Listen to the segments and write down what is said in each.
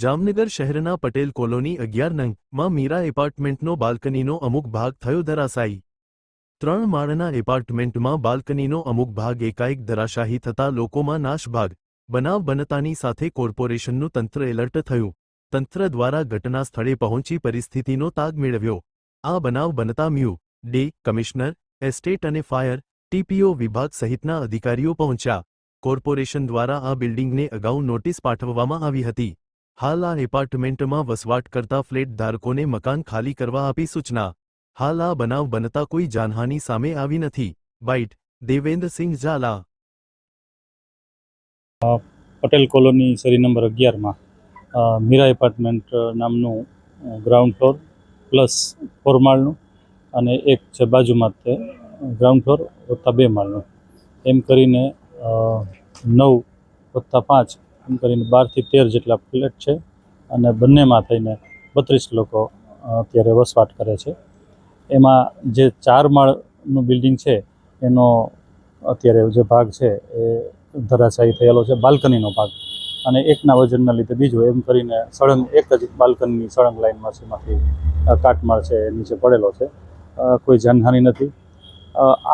જામનગર શહેરના પટેલ કોલોની અગિયાર નંગમાં મીરા એપાર્ટમેન્ટનો બાલ્કનીનો અમુક ભાગ થયો ધરાશાયી. ત્રણ માળના એપાર્ટમેન્ટમાં બાલ્કનીનો અમુક ભાગ એકાએક ધરાશાહી થતા લોકોમાં નાશભાગ, બનાવ બનતાની સાથે કોર્પોરેશનનું તંત્ર એલર્ટ થયું. તંત્ર દ્વારા ઘટના સ્થળે પહોંચી પરિસ્થિતિનો તાગ મેળવ્યો. આ બનાવ બનતા મ્યુ, ડે, કમિશનર, એસ્ટેટ અને ફાયર ટીપીઓ વિભાગ સહિતના અધિકારીઓ પહોંચ્યા. કોર્પોરેશન દ્વારા આ બિલ્ડિંગને અગાઉ નોટિસ પાઠવવામાં આવી હતી. હાલ આ એપાર્ટમેન્ટમાં વસવાટ કરતા ફ્લેટ ધારકોને મકાન ખાલી કરવા આપી સૂચના. હાલ આ બનાવ બનતા કોઈ જાનહાની સામે આવી નથી. બાઇટ, દેવેન્દ્રસિંહ ઝાલા. પટેલ કોલોની શેરી નંબર અગિયારમાં મીરા એપાર્ટમેન્ટ નામનું ગ્રાઉન્ડ ફ્લોર, પ્લસ ફોર માળનું, અને એક છે બાજુમાં તે ગ્રાઉન્ડ ફ્લોર વત્તા બે માળનું. એમ કરીને નવ વત્તા પાંચ એમ કરીને બારથી તેર જેટલા ફ્લેટ છે અને બંનેમાં થઈને બત્રીસ લોકો અત્યારે વસવાટ કરે છે. એમાં જે ચાર માળનું બિલ્ડિંગ છે, એનો અત્યારે જે ભાગ છે, એ ધરાશાયી થયેલો છે, બાલ્કનીનો ભાગ. અને એકના વજનના લીધે બીજું એમ કરીને સળંગ, એક જ બાલ્કનીની સળંગ લાઈનમાં છે, એમાંથી કાટમાળ છે નીચે પડેલો છે. કોઈ જાનહાનિ નથી.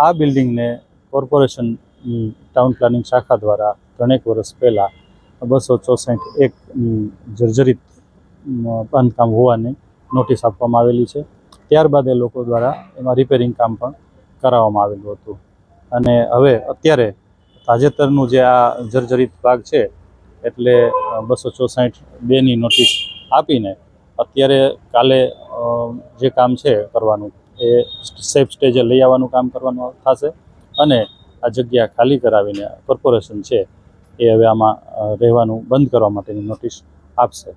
આ બિલ્ડિંગને કોર્પોરેશનની ટાઉન પ્લાનિંગ શાખા દ્વારા ત્રણેક વર્ષ પહેલાં બસો ચોસઠ એકની જર્જરિત બાંધકામ હોવાની નોટિસ આપવામાં આવેલી છે. ત્યારબાદ એ લોકો દ્વારા એમાં રિપેરિંગ કામ પણ કરાવવામાં આવેલું હતું. અને હવે અત્યારે તાજેતરનું જે આ જર્જરિત ભાગ છે, એટલે બસો ચોસઠ બેની નોટિસ આપીને અત્યારે કાલે જે કામ છે કરવાનું, એ સેફ સ્ટેજે લઈ આવવાનું કામ કરવાનું થશે. અને આ જગ્યા ખાલી કરાવીને કોર્પોરેશન છે એ હવે આમાં રહેવાનું બંધ કરવા માટેની નોટિસ આપશે.